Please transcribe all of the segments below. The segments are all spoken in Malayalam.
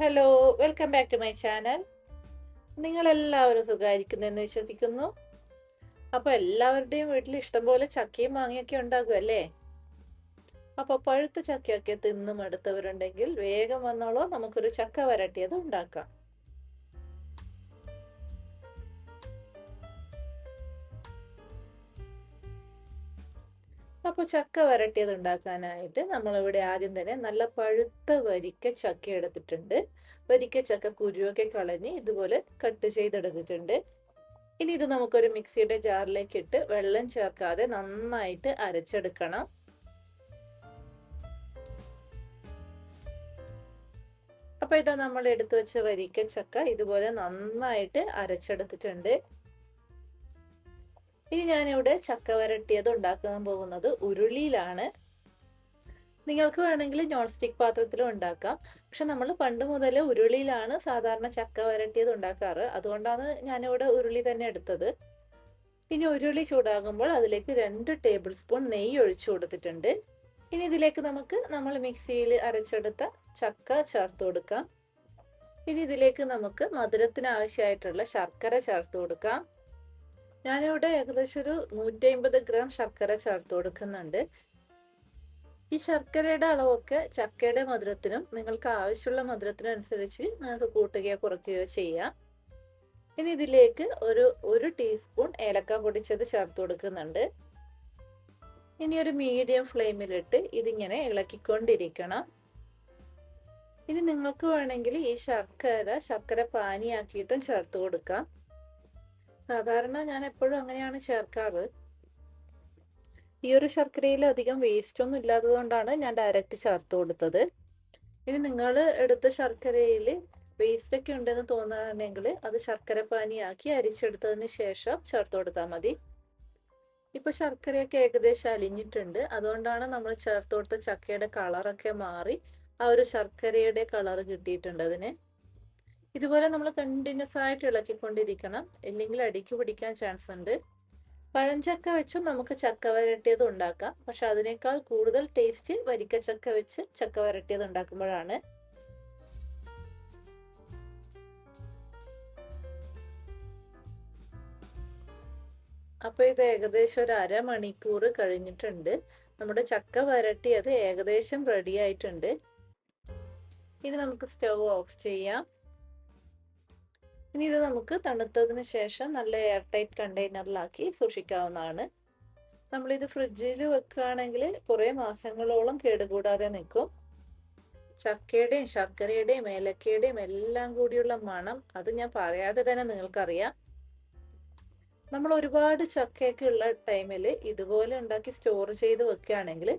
Hello welcome back to my channel നിങ്ങളെല്ലാവരും സുഖമായിരിക്കുന്നു എന്ന് വിശ്വസിക്കുന്നു. അപ്പോൾ എല്ലാവരുടെയും വീട്ടിൽ ഇഷ്ടംപോലെ ചക്കയും മാങ്ങയൊക്കെ ഉണ്ടാകും അല്ലേ? അപ്പോൾ പഴുത്ത ചക്കയൊക്കെ തിന്നും എടുത്തവരുണ്ടെങ്കിൽ വേഗം വന്നോളൂ. നമുക്കൊരു ചക്ക വരട്ടിയത് ഉണ്ടാക്കാം. അപ്പോൾ ചക്ക വരട്ടിയത് ഉണ്ടാക്കാനായിട്ട് നമ്മളിവിടെ ആദ്യം തന്നെ നല്ല പഴുത്ത വരിക്ക ചക്ക എടുത്തിട്ടുണ്ട്. വരിക്ക ചക്ക കുരുവൊക്കെ കളഞ്ഞ് ഇതുപോലെ കട്ട് ചെയ്തെടുത്തിട്ടുണ്ട്. ഇനി ഇത് നമുക്കൊരു മിക്സിയുടെ ജാറിലേക്ക് ഇട്ട് വെള്ളം ചേർക്കാതെ നന്നായിട്ട് അരച്ചെടുക്കണം. അപ്പൊ ഇതാ നമ്മൾ എടുത്തു വെച്ച വരിക്ക ചക്ക ഇതുപോലെ നന്നായിട്ട് അരച്ചെടുത്തിട്ടുണ്ട്. ഇനി ഞാനിവിടെ ചക്ക വരട്ടിയത് ഉണ്ടാക്കാൻ പോകുന്നത് ഉരുളിയിലാണ്. നിങ്ങൾക്ക് വേണമെങ്കിൽ നോൺ സ്റ്റിക് പാത്രത്തിലും ഉണ്ടാക്കാം. പക്ഷെ നമ്മൾ പണ്ട് മുതൽ ഉരുളിയിലാണ് സാധാരണ ചക്ക വരട്ടിയത് ഉണ്ടാക്കാറ്. അതുകൊണ്ടാണ് ഞാനിവിടെ ഉരുളി തന്നെ എടുത്തത്. ഇനി ഉരുളി ചൂടാകുമ്പോൾ അതിലേക്ക് രണ്ട് ടേബിൾ സ്പൂൺ നെയ്യ് ഒഴിച്ചു കൊടുത്തിട്ടുണ്ട്. ഇനി ഇതിലേക്ക് നമുക്ക് നമ്മൾ മിക്സിയിൽ അരച്ചെടുത്ത ചക്ക ചേർത്ത് കൊടുക്കാം. ഇനി ഇതിലേക്ക് നമുക്ക് മധുരത്തിന് ആവശ്യമായിട്ടുള്ള ശർക്കര ചേർത്ത് കൊടുക്കാം. ഞാനിവിടെ ഏകദേശം ഒരു നൂറ്റി അമ്പത് ഗ്രാം ശർക്കര ചേർത്ത് കൊടുക്കുന്നുണ്ട്. ഈ ശർക്കരയുടെ അളവൊക്കെ ചക്കയുടെ മധുരത്തിനും നിങ്ങൾക്ക് ആവശ്യമുള്ള മധുരത്തിനും അനുസരിച്ച് നിങ്ങൾക്ക് കൂട്ടുകയോ കുറയ്ക്കുകയോ ചെയ്യാം. ഇനി ഇതിലേക്ക് ഒരു ഒരു ടീസ്പൂൺ ഏലക്ക പൊടിച്ചത് ചേർത്ത് കൊടുക്കുന്നുണ്ട്. ഇനി ഒരു മീഡിയം ഫ്ലെയിമിലിട്ട് ഇതിങ്ങനെ ഇളക്കിക്കൊണ്ടിരിക്കണം. ഇനി നിങ്ങൾക്ക് വേണമെങ്കിൽ ഈ ശർക്കര ശർക്കര പാനിയാക്കിയിട്ടും ചേർത്ത് കൊടുക്കാം. സാധാരണ ഞാൻ എപ്പോഴും അങ്ങനെയാണ് ചേർക്കാറ്. ഈ ഒരു ശർക്കരയിൽ അധികം വേസ്റ്റ് ഒന്നും ഇല്ലാത്തത് കൊണ്ടാണ് ഞാൻ ഡയറക്റ്റ് ചേർത്ത് കൊടുത്തത്. ഇനി നിങ്ങൾ എടുത്ത ശർക്കരയിൽ വേസ്റ്റ് ഒക്കെ ഉണ്ടെന്ന് തോന്നുകയാണെങ്കിൽ അത് ശർക്കര പാനിയാക്കി അരിച്ചെടുത്തതിന് ശേഷം ചേർത്ത് കൊടുത്താൽ മതി. ഇപ്പൊ ശർക്കരയൊക്കെ ഏകദേശം അലിഞ്ഞിട്ടുണ്ട്. അതുകൊണ്ടാണ് നമ്മൾ ചേർത്ത് കൊടുത്ത ചക്കയുടെ കളറൊക്കെ മാറി ആ ഒരു ശർക്കരയുടെ കളർ കിട്ടിയിട്ടുണ്ട് അതിന്. ഇതുപോലെ നമ്മൾ കണ്ടിന്യൂസ് ആയിട്ട് ഇളക്കിക്കൊണ്ടിരിക്കണം. ഇല്ലെങ്കിൽ അടിക്ക് പിടിക്കാൻ ചാൻസ് ഉണ്ട്. പഴഞ്ചക്ക വെച്ചും നമുക്ക് ചക്ക വരട്ടിയത് ഉണ്ടാക്കാം. പക്ഷെ അതിനേക്കാൾ കൂടുതൽ ടേസ്റ്റ് വരിക്കച്ചക്ക വെച്ച് ചക്ക വരട്ടിയത് ഉണ്ടാക്കുമ്പോഴാണ്. അപ്പൊ ഇത് ഏകദേശം ഒരു അരമണിക്കൂർ കഴിഞ്ഞിട്ടുണ്ട്. നമ്മുടെ ചക്ക വരട്ടിയത് ഏകദേശം റെഡി ആയിട്ടുണ്ട്. ഇനി നമുക്ക് സ്റ്റവ് ഓഫ് ചെയ്യാം. ഇനി ഇത് നമുക്ക് തണുത്തതിന് ശേഷം നല്ല എയർ ടൈറ്റ് കണ്ടെയ്നറിലാക്കി സൂക്ഷിക്കാവുന്നതാണ്. നമ്മളിത് ഫ്രിഡ്ജിൽ വെക്കുകയാണെങ്കിൽ കുറേ മാസങ്ങളോളം കേടുകൂടാതെ നിൽക്കും. ചക്കയുടെയും ശർക്കരയുടെയും ഏലക്കയുടെയും എല്ലാം കൂടിയുള്ള മണം അത് ഞാൻ പറയാതെ തന്നെ നിങ്ങൾക്കറിയാം. നമ്മൾ ഒരുപാട് ചക്കയൊക്കെ ഉള്ള ടൈമിൽ ഇതുപോലെ ഉണ്ടാക്കി സ്റ്റോർ ചെയ്ത് വെക്കുകയാണെങ്കിൽ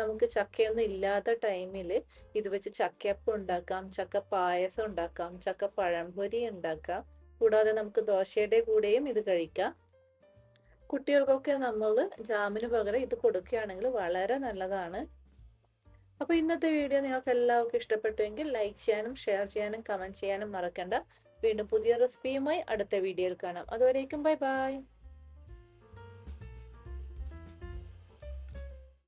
നമുക്ക് ചക്കയൊന്നും ഇല്ലാത്ത ടൈമിൽ ഇത് വെച്ച് ചക്കയപ്പം ഉണ്ടാക്കാം ചക്ക പായസം ഉണ്ടാക്കാം ചക്ക പഴംപൊരി ഉണ്ടാക്കാം. കൂടാതെ നമുക്ക് ദോശയുടെ കൂടെയും ഇത് കഴിക്കാം. കുട്ടികൾക്കൊക്കെ നമ്മൾ ജാമിന് പകരം ഇത് കൊടുക്കുകയാണെങ്കിൽ വളരെ നല്ലതാണ്. അപ്പോൾ ഇന്നത്തെ വീഡിയോ നിങ്ങൾക്ക് എല്ലാവർക്കും ഇഷ്ടപ്പെട്ടുവെങ്കിൽ ലൈക്ക് ചെയ്യാനും ഷെയർ ചെയ്യാനും കമന്റ് ചെയ്യാനും മറക്കണ്ട. വീണ്ടും പുതിയ റെസിപ്പിയുമായി അടുത്ത വീഡിയോയിൽ കാണാം. അതുവരേക്കും ബൈ ബൈ.